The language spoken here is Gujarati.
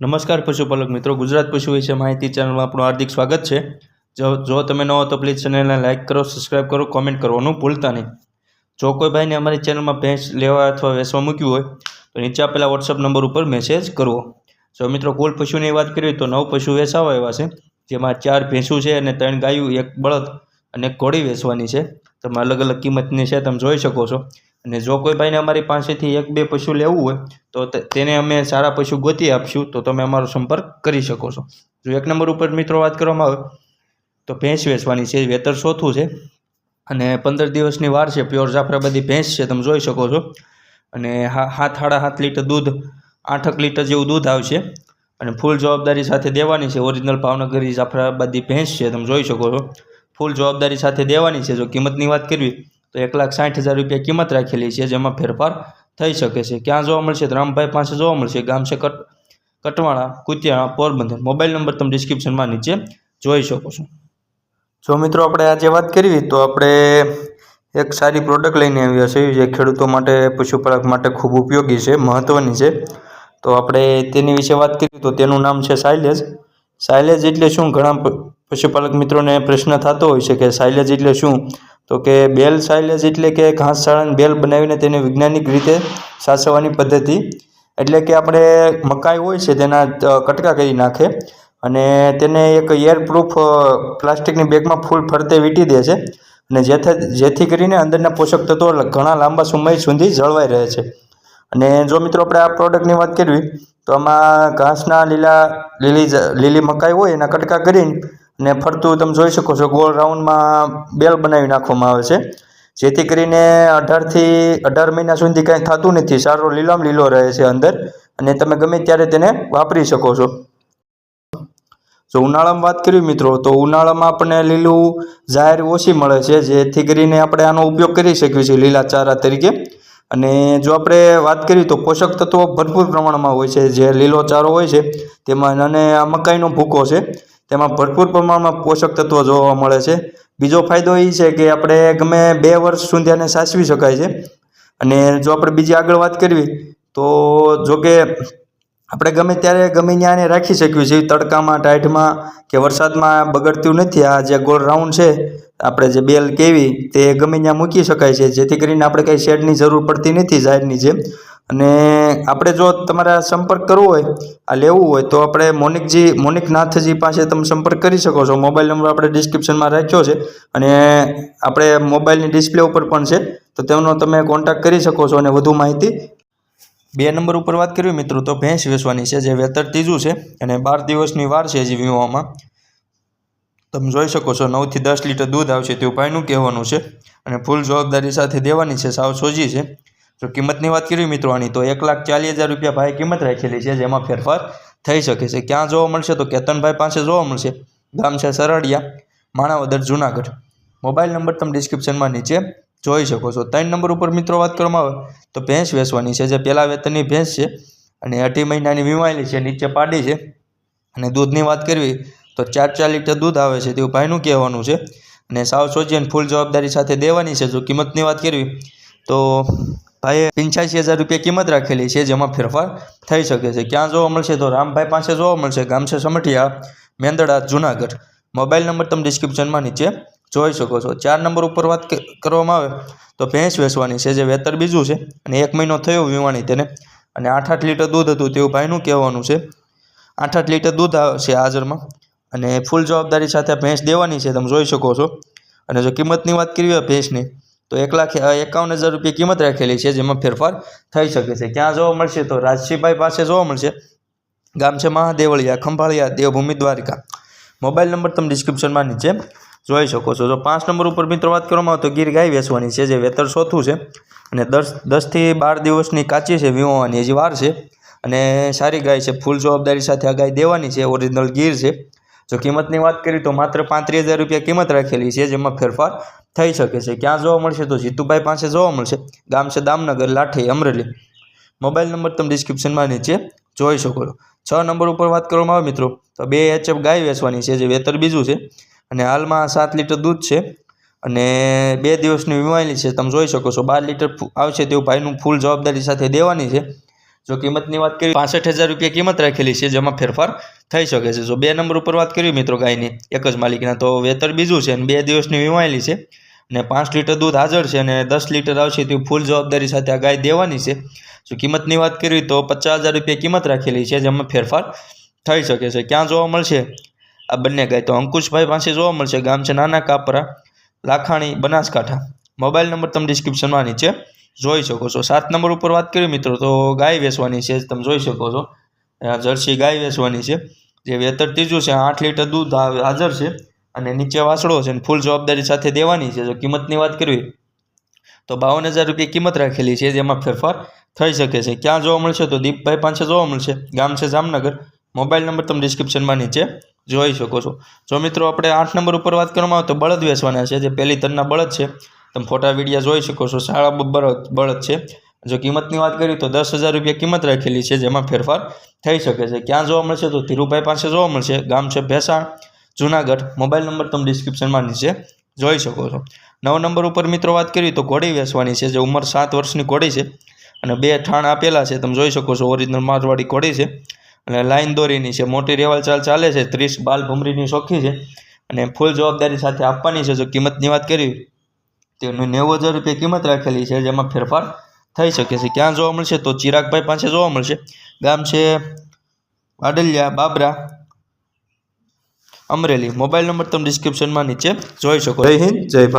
નમસ્કાર પશુપાલક મિત્રો, ગુજરાત પશુ વિશે માહિતી ચેનલમાં આપણું હાર્દિક સ્વાગત છે. જો જો તમે ન હો તો પ્લીઝ ચેનલને લાઇક કરો, સબસ્ક્રાઇબ કરો, કોમેન્ટ કરવાનું ભૂલતા નહીં. જો કોઈ ભાઈને અમારી ચેનલમાં ભેંસ લેવા અથવા વેચવા મૂક્યું હોય, તો નીચે આપેલા વોટ્સઅપ નંબર ઉપર મેસેજ કરવો. જો મિત્રો કુલ પશુની વાત કરીએ તો નવ પશુ વેચાવા એવા છે, જેમાં ચાર ભેંસું છે અને ત્રણ ગાયું, એક બળદ અને ઘોડી વેચવાની છે. તમે અલગ અલગ કિંમતની છે, તમે જોઈ શકો છો. અને જો કોઈ ભાઈને અમારી પાસેથી એક બે પશુ લેવું હોય, તો તેને અમે સારા પશુ ગોતી આપશું, તો તમે અમારો સંપર્ક કરી શકો છો. જો એક નંબર ઉપર મિત્રો વાત કરવામાં આવે, તો ભેંસ વેચવાની છે, વેતર ચોથું છે. અને પંદર દિવસની વાર છે, પ્યોર જાફરાબાદી ભેંસ છે, તમે જોઈ શકો છો. અને હાથ સાડા હાથ લીટર દૂધ, આઠક લીટર જેવું દૂધ આવશે. અને ફૂલ જવાબદારી સાથે દેવાની છે, ઓરિજિનલ ભાવનગરી જાફરાબાદી ભેંસ છે, તમે જોઈ શકો છો. ફૂલ જવાબદારી સાથે દેવાની છે, જો કિંમતની વાત કરવી તો એક લાખ સાઠ હજાર રૂપિયા કિંમત રાખેલી છે, જેમાં ફેરફાર થઈ શકે છે. ક્યાં જોવા મળશે? તો રામભાઈ પાસે જોવા મળશે. ગામ છે કટ, કટવાળા કુતિયાણા પોરબંદર. મોબાઈલ નંબર તમે ડિસ્ક્રિપ્શનમાં નીચે જોઈ શકો છો. જો મિત્રો આપણે આજે વાત કરવી તો આપણે એક સારી પ્રોડક્ટ લઈને આવ્યા છે જે ખેડૂતો માટે, પશુપાલક માટે ખૂબ ઉપયોગી છે મહત્ત્વની છે. તો આપણે તેની વિશે વાત કરીએ તો તેનું નામ છે સાયલેજ. સાયલેજ એટલે શું? ઘણા પશુપાલક મિત્રોને પ્રશ્ન થતો હોય છે કે સાયલેજ એટલે શું? તો કે બેલ સાયલેજ એટલે કે ઘાસચાળાની બેલ બનાવીને તેને વૈજ્ઞાનિક રીતે સાચવવાની પદ્ધતિ. એટલે કે આપણે મકાઈ હોય છે તેના કટકા કરી નાખે અને તેને એક એરપ્રૂફ પ્લાસ્ટિકની બેગમાં ફૂલ ફરતે વીંટી દે છે અને જેથી જેથી કરીને અંદરના પોષક તત્વો ઘણા લાંબા સમય સુધી જળવાઈ રહે છે. અને જો મિત્રો આપણે આ પ્રોડક્ટની વાત કરવી, તો આમાં ઘાસના લીલા, લીલી લીલી મકાઈ હોય એના કટકા કરીને અને ફરતું તમે જોઈ શકો છો ગોળ રાઉન્ડમાં બેલ બનાવી નાખવામાં આવે છે. જેથી કરીને અઢારથી અઢાર મહિના સુધી કાંઈ થતું નથી. સારો લીલામ લીલો રહે છે અંદર અને તમે ગમે ત્યારે તેને વાપરી શકો છો. જો ઉનાળામાં વાત કરીએ મિત્રો, તો ઉનાળામાં આપણને લીલું જાહેર ઓછી મળે છે. જેથી કરીને આપણે આનો ઉપયોગ કરી શકીએ છીએ લીલા ચારા તરીકે. અને જો આપણે વાત કરીએ તો પોષક તત્વો ભરપૂર પ્રમાણમાં હોય છે. જે લીલો ચારો હોય છે, તેમાં અને આ મકાઈનો ભૂકો છે. તેમાં ભરપૂર પ્રમાણમાં પોષક તત્વો જોવા મળે છે. બીજો ફાયદો એ છે કે આપણે ગમે બે વર્ષ સુધી આને સાચવી શકાય છે. અને જો આપણે બીજી આગળ વાત કરવી, તો જો કે આપણે ગમે ત્યારે ગમે ત્યાં એને રાખી શકીએ છીએ. તડકામાં, ટાઈટમાં કે વરસાદમાં બગડતું નથી. આ જે ગોળ રાઉન્ડ છે, આપણે જે બેલ કેવી, તે ગમે ત્યાં મૂકી શકાય છે. જેથી કરીને આપણે કંઈ શેડની જરૂર પડતી નથી, ઝાડની જેમ. અને આપણે જો તમારે સંપર્ક કરવો હોય, આ લેવું હોય, તો આપણે મોનિકજી મોનિક નાથજી પાસે તમે સંપર્ક કરી શકો છો. મોબાઈલ નંબર આપણે ડિસ્ક્રિપ્શનમાં રાખ્યો છે અને આપણે મોબાઈલની ડિસ્પ્લે ઉપર પણ છે, તો તેમનો તમે કોન્ટેક્ટ કરી શકો છો અને વધુ માહિતી. બે નંબર ઉપર વાત કરવી મિત્રો, તો ભેંસ વેચવાની છે, જે વેતર ત્રીજું છે અને બાર દિવસની વાર છે હજી વીમવામાં તમે જોઈ શકો છો, નવથી દસ લીટર દૂધ આવશે તેવું ભાઈનું કહેવાનું છે અને ફૂલ જવાબદારી સાથે દેવાની છે, સાવ સોજી છે. જો કિંમતની વાત કરીએ મિત્રો, આની, તો એક લાખ ચાલીસ હજાર રૂપિયા ભાઈ કિંમત રાખેલી છે, જેમાં ફેરફાર થઈ શકે છે. ક્યાં જોવા મળશે તો કેતનભાઈ પાસે જોવા મળશે. ગામ છે સરળિયા, માણાવદર, જુનાગઢ. મોબાઈલ નંબર તમે ડિસ્ક્રિપ્શનમાં નીચે જોઈ શકો છો. ત્રણ નંબર ઉપર મિત્રો વાત કરવામાં આવે, તો ભેંસ વેચવાની છે, જે પહેલાં વેતનની ભેંસ છે, અને અઢી મહિનાની વીમાયેલી છે, નીચે પાડી છે. અને દૂધની વાત કરવી, તો ચાર ચાર લીટર દૂધ આવે છે, તેવું ભાઈનું કહેવાનું છે. અને સાવ સોજી અને ફૂલ જવાબદારી સાથે દેવાની છે. જો કિંમતની વાત કરવી, તો ભાઈએ પંચ્યાસી હજાર રૂપિયા કિંમત રાખેલી છે, જેમાં ફેરફાર થઈ શકે છે. ક્યાં જોવા મળશે તો રામભાઈ પાસે જોવા મળશે. ગામ છે સમઠિયા, મેંદડા, જુનાગઢ. મોબાઈલ નંબર તમે ડિસ્ક્રિપ્શનમાં નીચે જોઈ શકો છો. ચાર નંબર ઉપર વાત કરવામાં આવે તો ભેંસ વેચવાની છે, જે વેતર બીજું છે. અને એક મહિનો થયો વીવાણી તેને. અને આઠ આઠ લીટર દૂધ હતું તેવું ભાઈનું કહેવાનું છે. આઠ આઠ લીટર દૂધ આવશે હાજરમાં. અને ફૂલ જવાબદારી સાથે ભેંસ દેવાની છે, તમે જોઈ શકો છો. અને જો કિંમતની વાત કરવી હોય ભેંસની તો એક લાખ એકાવન હજાર રૂપિયા કિંમત રાખેલી છે, જેમાં ફેરફાર થઈ શકે છે. ક્યાં જોવા મળશે તો રાજસિંહભાઈ પાસે જોવા મળશે. ગામ છે મહાદેવળિયા, ખંભાળિયા, દેવભૂમિ દ્વારિકા. મોબાઈલ નંબર તમે ડિસ્ક્રિપ્શનમાં નીચે જોઈ શકો છો. જો પાંચ નંબર ઉપર મિત્રો વાત કરવામાં આવે તો ગીર ગાય વેચવાની છે, જે વેતર ચોથું છે. અને દસ, દસથી બાર દિવસની કાચી છે વીમવાની હજી વાર છે. અને સારી ગાય છે, ફૂલ જવાબદારી સાથે આ ગાય દેવાની છે, ઓરિજિનલ ગીર છે. જો કિંમતની વાત કરીએ તો માત્ર પાંત્રીસ હજાર રૂપિયા કિંમત રાખેલી છે, જેમાં ફેરફાર થઈ શકે છે. ક્યાં જોવા મળશે તો જીતુભાઈ પાસે જોવા મળશે. ગામ છે દામનગર, લાઠી, અમરેલી. મોબાઈલ નંબર તમે ડિસ્ક્રિપ્શનમાં નીચે જોઈ શકો છો. છ નંબર ઉપર વાત કરવામાં આવે મિત્રો, તો બે એચએફ ગાય વેચવાની છે, જે વેતર બીજું છે. અને હાલમાં સાત લીટર દૂધ છે અને બે દિવસની વીમાયેલી છે, તમે જોઈ શકો છો. બાર લીટર આવશે તેવું ભાઈનું ફૂલ જવાબદારી સાથે દેવાની છે. જો કિંમતની વાત કરીએ, પાસઠ હજાર રૂપિયા કિંમત રાખેલી છે, જેમાં ફેરફાર થઈ શકે છે. જો બે નંબર ઉપર વાત કરીએ, મિત્રો, ગાયની, એક જ માલિકના, તો વેતર બીજું છે અને બે દિવસની વીમાયેલી છે. અને પાંચ લીટર દૂધ હાજર છે અને દસ લીટર આવશે તો ફૂલ જવાબદારી સાથે આ ગાય દેવાની છે. જો કિંમતની વાત કરીએ, તો પચાસ હજાર રૂપિયા કિંમત રાખેલી છે, જેમાં ફેરફાર થઈ શકે છે. ક્યાં જોવા મળશે? આ બંને ગાય તો અંકુશભાઈ પાસે જોવા મળશે. ગામ છે નાના કાપરા, લાખાણી, બનાસકાંઠા. મોબાઈલ નંબર તમે ડિસ્ક્રિપ્શનમાં નીચે જોઈ શકો છો. સાત નંબર ઉપર વાત કરીએ મિત્રો, તો ગાય વેચવાની છે, તમે જોઈ શકો છો. જર્સી ગાય વેચવાની છે. જે વેતર ત્રીજું છે, આઠ લીટર દૂધ હાજર છે. અને નીચે વાસળો છે અને ફૂલ જવાબદારી સાથે દેવાની છે. જો કિંમતની વાત કરવી તો બાવન હજાર રૂપિયા કિંમત રાખેલી છે, જેમાં ફેરફાર થઈ શકે છે. ક્યાં જોવા મળશે તો દીપભાઈ પાસે જોવા મળશે. ગામ છે જામનગર. મોબાઈલ નંબર તમે ડિસ્ક્રિપ્શનમાં નીચે જોઈ શકો છો. જો મિત્રો, આપણે આઠ નંબર ઉપર વાત કરવામાં આવે તો બળદ વેચવાના છે. જે પહેલી તરના બળદ છે તમે ફોટા, વિડીયા જોઈ શકો છો. બ- બળદ બળદ છે. જો કિંમતની વાત કરીએ તો દસ હજાર રૂપિયા કિંમત રાખેલી છે, જેમાં ફેરફાર થઈ શકે છે. ક્યાં જોવા મળશે તો ધીરુભાઈ પાસે જોવા મળશે. ગામ છે ભેસાણ, જુનાગઢ. મોબાઈલ નંબર તમે ડિસ્ક્રિપ્શનમાં નીચે જોઈ શકો છો. નવ નંબર ઉપર મિત્રો વાત કરીએ તો ઘોડી વેચવાની છે, જે ઉંમર સાત વર્ષની ઘોડી છે અને બે ઠાણ આપેલા છે. તમે જોઈ શકો છો, ઓરિજિનલ મારવાડી ઘોડી છે અને લાઈન દોરીની છે. મોટી રેવાલ ચાલ ચાલે છે. ત્રીસ બાલ ભમરીની શોખી છે અને ફૂલ જવાબદારી સાથે આપવાની છે. જો કિંમતની વાત કરી તો નેવું હજાર રૂપિયા કિંમત રાખેલી છે, જેમાં ફેરફાર થઈ શકે છે. ક્યાં જોવા મળશે તો ચિરાગભાઈ પાસે જોવા મળશે. ગામ છે વાડલિયા, બાબરા, અમરેલી. મોબાઈલ નંબર તમે ડિસ્ક્રિપ્શનમાં નીચે જોઈ શકો. જય હિન્દ, જય ભારત.